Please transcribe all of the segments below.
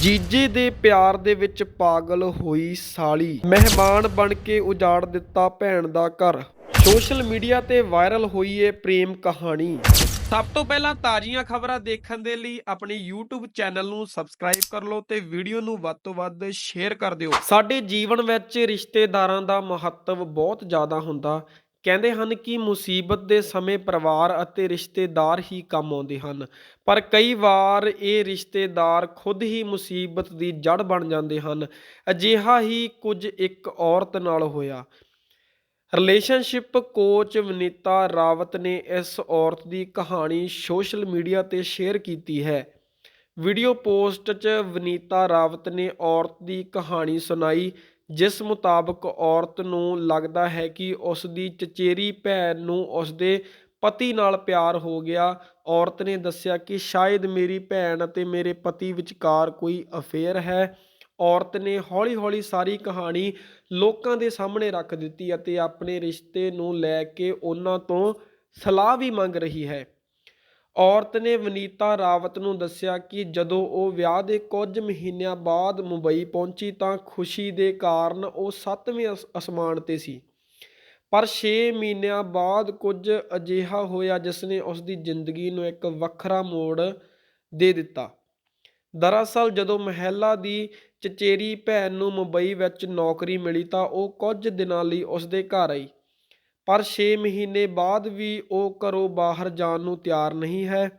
ਜੀਜੇ ਦੇ ਪਿਆਰ ਦੇ ਵਿੱਚ ਪਾਗਲ ਹੋਈ ਸਾਲੀ। ਮਹਿਮਾਨ ਬਣ ਕੇ ਉਜਾੜ ਦਿੱਤਾ ਭੈਣ ਦਾ ਘਰ। ਸੋਸ਼ਲ ਮੀਡੀਆ ਤੇ ਵਾਇਰਲ ਹੋਈ ਏ ਪ੍ਰੇਮ ਕਹਾਣੀ। ਸਭ ਤੋਂ ਪਹਿਲਾਂ ਤਾਜ਼ੀਆਂ ਖਬਰਾਂ ਦੇਖਣ ਦੇ ਲਈ ਆਪਣੇ YouTube ਚੈਨਲ ਨੂੰ ਸਬਸਕ੍ਰਾਈਬ ਕਰ ਲਓ ਤੇ ਵੀਡੀਓ ਨੂੰ ਵੱਧ ਤੋਂ ਵੱਧ ਸ਼ੇਅਰ ਕਰ ਦਿਓ। ਸਾਡੇ ਜੀਵਨ ਵਿੱਚ ਰਿਸ਼ਤੇਦਾਰਾਂ ਦਾ ਮਹੱਤਵ ਬਹੁਤ ਜ਼ਿਆਦਾ ਹੁੰਦਾ। ਕਹਿੰਦੇ ਹਨ ਕਿ ਮੁਸੀਬਤ ਦੇ ਸਮੇਂ ਪਰਿਵਾਰ ਅਤੇ ਰਿਸ਼ਤੇਦਾਰ ਹੀ ਕੰਮ ਆਉਂਦੇ ਹਨ, ਪਰ ਕਈ ਵਾਰ ਇਹ ਰਿਸ਼ਤੇਦਾਰ ਖੁਦ ਹੀ ਮੁਸੀਬਤ ਦੀ ਜੜ ਬਣ ਜਾਂਦੇ ਹਨ। ਅਜਿਹਾ ਹੀ ਕੁਝ ਇੱਕ ਔਰਤ ਨਾਲ ਹੋਇਆ। ਰਿਲੇਸ਼ਨਸ਼ਿਪ ਕੋਚ ਵਨੀਤਾ ਰਾਵਤ ਨੇ ਇਸ ਔਰਤ ਦੀ ਕਹਾਣੀ ਸੋਸ਼ਲ ਮੀਡੀਆ ਤੇ ਸ਼ੇਅਰ ਕੀਤੀ ਹੈ। ਵੀਡੀਓ ਪੋਸਟ 'ਚ ਵਨੀਤਾ ਰਾਵਤ ਨੇ ਔਰਤ ਦੀ ਕਹਾਣੀ ਸੁਣਾਈ ਜਿਸ ਮੁਤਾਬਕ ਔਰਤ ਨੂੰ ਲੱਗਦਾ ਹੈ ਕਿ ਉਸ ਦੀ ਚਚੇਰੀ ਭੈਣ ਨੂੰ ਉਸ ਦੇ ਪਤੀ ਨਾਲ ਪਿਆਰ ਹੋ ਗਿਆ, ਔਰਤ ਨੇ ਦੱਸਿਆ ਕਿ ਸ਼ਾਇਦ ਮੇਰੀ ਭੈਣ ਅਤੇ ਮੇਰੇ ਪਤੀ ਵਿਚਕਾਰ ਕੋਈ ਅਫੇਅਰ ਹੈ। ਔਰਤ ਨੇ ਹੌਲੀ-ਹੌਲੀ ਸਾਰੀ ਕਹਾਣੀ ਲੋਕਾਂ ਦੇ ਸਾਹਮਣੇ ਰੱਖ ਦਿੱਤੀ ਅਤੇ ਆਪਣੇ ਰਿਸ਼ਤੇ ਨੂੰ ਲੈ ਕੇ ਉਹਨਾਂ ਤੋਂ ਸਲਾਹ ਵੀ ਮੰਗ ਰਹੀ ਹੈ। ਔਰਤ ਨੇ ਵਨੀਤਾ ਰਾਵਤ ਨੂੰ ਦੱਸਿਆ ਕਿ ਜਦੋਂ ਉਹ ਵਿਆਹ ਦੇ ਕੁਝ ਮਹੀਨਿਆਂ ਬਾਅਦ ਮੁੰਬਈ ਪਹੁੰਚੀ ਤਾਂ ਖੁਸ਼ੀ ਦੇ ਕਾਰਨ ਉਹ 7ਵੇਂ ਅਸ- ਅਸਮਾਨ ਤੇ ਸੀ। ਪਰ 6 ਮਹੀਨਿਆਂ ਬਾਅਦ ਕੁਝ ਅਜਿਹਾ ਹੋਇਆ ਜਿਸ ਨੇ ਉਸ ਦੀ ਜ਼ਿੰਦਗੀ ਨੂੰ ਇੱਕ ਵੱਖਰਾ ਮੋੜ ਦੇ ਦਿੱਤਾ। ਦਰਅਸਲ ਜਦੋਂ ਮਹਿਲਾ ਦੀ ਚਚੇਰੀ ਭੈਣ ਨੂੰ ਮੁੰਬਈ ਵਿੱਚ ਨੌਕਰੀ ਮਿਲੀ ਤਾਂ ਉਹ ਕੁਝ ਦਿਨਾਂ ਲਈ ਉਸ ਦੇ ਘਰ ਆਈ। ਪਰ 6 ਮਹੀਨੇ ਬਾਅਦ ਵੀ ਉਹ ਘਰੋਂ ਬਾਹਰ ਜਾਣ ਨੂੰ ਤਿਆਰ ਨਹੀਂ ਹੈ।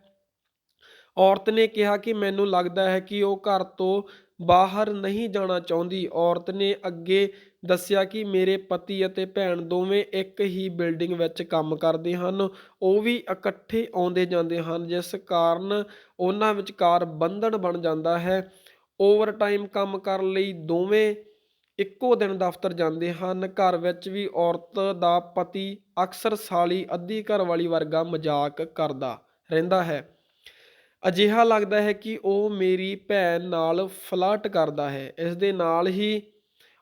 ਔਰਤ ਨੇ ਕਿਹਾ ਕਿ ਮੈਨੂੰ ਲੱਗਦਾ ਹੈ ਕਿ ਉਹ ਘਰ ਤੋਂ ਬਾਹਰ ਨਹੀਂ ਜਾਣਾ ਚਾਹੁੰਦੀ। ਔਰਤ ਨੇ ਅੱਗੇ ਦੱਸਿਆ ਕਿ ਮੇਰੇ ਪਤੀ ਅਤੇ ਭੈਣ ਦੋਵੇਂ ਇੱਕ ਹੀ ਬਿਲਡਿੰਗ ਵਿੱਚ ਕੰਮ ਕਰਦੇ ਹਨ। ਉਹ ਵੀ ਇਕੱਠੇ ਆਉਂਦੇ ਜਾਂਦੇ ਹਨ, ਜਿਸ ਕਾਰਨ ਉਹਨਾਂ ਵਿਚਕਾਰ ਬੰਧਨ ਬਣ ਜਾਂਦਾ ਹੈ। ਓਵਰਟਾਈਮ ਕੰਮ ਕਰਨ ਲਈ ਦੋਵੇਂ ਇੱਕੋ ਦਿਨ ਦਫ਼ਤਰ ਜਾਂਦੇ ਹਨ। ਘਰ ਵਿੱਚ ਵੀ ਔਰਤ ਦਾ ਪਤੀ ਅਕਸਰ ਸਾਲੀ ਅੱਧੀ ਘਰਵਾਲੀ ਵਰਗਾ ਮਜ਼ਾਕ ਕਰਦਾ ਰਹਿੰਦਾ ਹੈ। ਅਜਿਹਾ ਲੱਗਦਾ ਹੈ ਕਿ ਉਹ ਮੇਰੀ ਭੈਣ ਨਾਲ ਫਲਰਟ ਕਰਦਾ ਹੈ। ਇਸ ਦੇ ਨਾਲ ਹੀ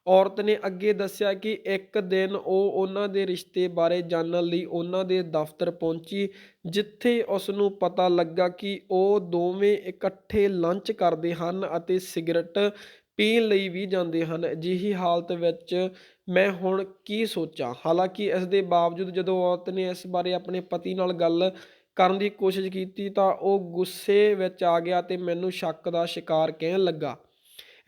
ਔਰਤ ਨੇ ਅੱਗੇ ਦੱਸਿਆ ਕਿ ਇੱਕ ਦਿਨ ਉਹ ਉਹਨਾਂ ਦੇ ਰਿਸ਼ਤੇ ਬਾਰੇ ਜਾਣਨ ਲਈ ਉਹਨਾਂ ਦੇ ਦਫ਼ਤਰ ਪਹੁੰਚੀ, ਜਿੱਥੇ ਉਸ ਨੂੰ ਪਤਾ ਲੱਗਾ ਕਿ ਉਹ ਦੋਵੇਂ ਇਕੱਠੇ ਲੰਚ ਕਰਦੇ ਹਨ ਅਤੇ ਸਿਗਰਟ ਪੀਣ ਲਈ ਵੀ ਜਾਂਦੇ ਹਨ। ਅਜਿਹੀ ਹਾਲਤ ਵਿੱਚ ਮੈਂ ਹੁਣ ਕੀ ਸੋਚਾਂ? ਹਾਲਾਂਕਿ ਇਸ ਦੇ ਬਾਵਜੂਦ ਜਦੋਂ ਔਰਤ ਨੇ ਇਸ ਬਾਰੇ ਆਪਣੇ ਪਤੀ ਨਾਲ ਗੱਲ ਕਰਨ ਦੀ ਕੋਸ਼ਿਸ਼ ਕੀਤੀ ਤਾਂ ਉਹ ਗੁੱਸੇ ਵਿੱਚ ਆ ਗਿਆ ਅਤੇ ਮੈਨੂੰ ਸ਼ੱਕ ਦਾ ਸ਼ਿਕਾਰ ਕਹਿਣ ਲੱਗਾ।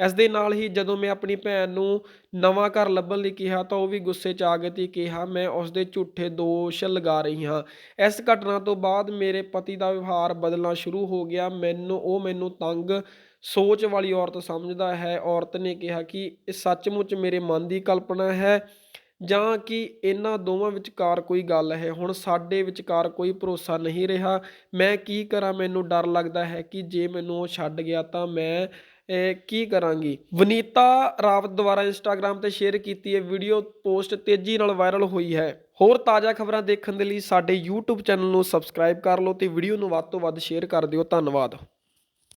ਇਸ ਦੇ ਨਾਲ ਹੀ ਜਦੋਂ ਮੈਂ ਆਪਣੀ ਭੈਣ ਨੂੰ ਨਵਾਂ ਘਰ ਲੱਭਣ ਲਈ ਕਿਹਾ ਤਾਂ ਉਹ ਵੀ ਗੁੱਸੇ 'ਚ ਆ ਗਈ ਤੇ ਕਿਹਾ, ਮੈਂ ਉਸ ਦੇ ਝੂਠੇ ਦੋਸ਼ ਲਗਾ ਰਹੀ ਹਾਂ। ਇਸ ਘਟਨਾ ਤੋਂ ਬਾਅਦ ਮੇਰੇ ਪਤੀ ਦਾ ਵਿਵਹਾਰ ਬਦਲਣਾ ਸ਼ੁਰੂ ਹੋ ਗਿਆ। ਮੈਨੂੰ, ਉਹ ਮੈਨੂੰ ਤੰਗ ਸੋਚ ਵਾਲੀ ਔਰਤ ਸਮਝਦਾ ਹੈ। ਔਰਤ ਨੇ ਕਿਹਾ ਕਿ ਇਹ ਸੱਚਮੁੱਚ ਮੇਰੇ ਮਨ ਦੀ ਕਲਪਨਾ ਹੈ ਜਾਂ ਕਿ ਇਹਨਾਂ ਦੋਵਾਂ ਵਿਚਕਾਰ ਕੋਈ ਗੱਲ ਹੈ? ਹੁਣ ਸਾਡੇ ਵਿਚਕਾਰ ਕੋਈ ਭਰੋਸਾ ਨਹੀਂ ਰਿਹਾ। ਮੈਂ ਕੀ ਕਰਾਂ? ਮੈਨੂੰ ਡਰ ਲੱਗਦਾ ਹੈ ਕਿ ਜੇ ਮੈਨੂੰ ਉਹ ਛੱਡ ਗਿਆ ਤਾਂ ਮੈਂ ਕੀ ਕਰਾਂਗੀ? ਵਨੀਤਾ ਰਾਵਤ ਦੁਆਰਾ ਇੰਸਟਾਗ੍ਰam ਤੇ ਸ਼ੇਅਰ ਕੀਤੀ ਇਹ ਵੀਡੀਓ ਪੋਸਟ ਤੇਜ਼ੀ ਨਾਲ ਵਾਇਰਲ ਹੋਈ ਹੈ। ਹੋਰ ਤਾਜ਼ਾ ਖਬਰਾਂ ਦੇਖਣ ਦੇ ਲਈ ਸਾਡੇ YouTube ਚੈਨਲ ਨੂੰ ਸਬਸਕ੍ਰਾਈਬ ਕਰ ਲਓ ਤੇ ਵੀਡੀਓ ਨੂੰ ਵੱਧ ਤੋਂ ਵੱਧ ਸ਼ੇਅਰ ਕਰ ਦਿਓ। ਧੰਨਵਾਦ।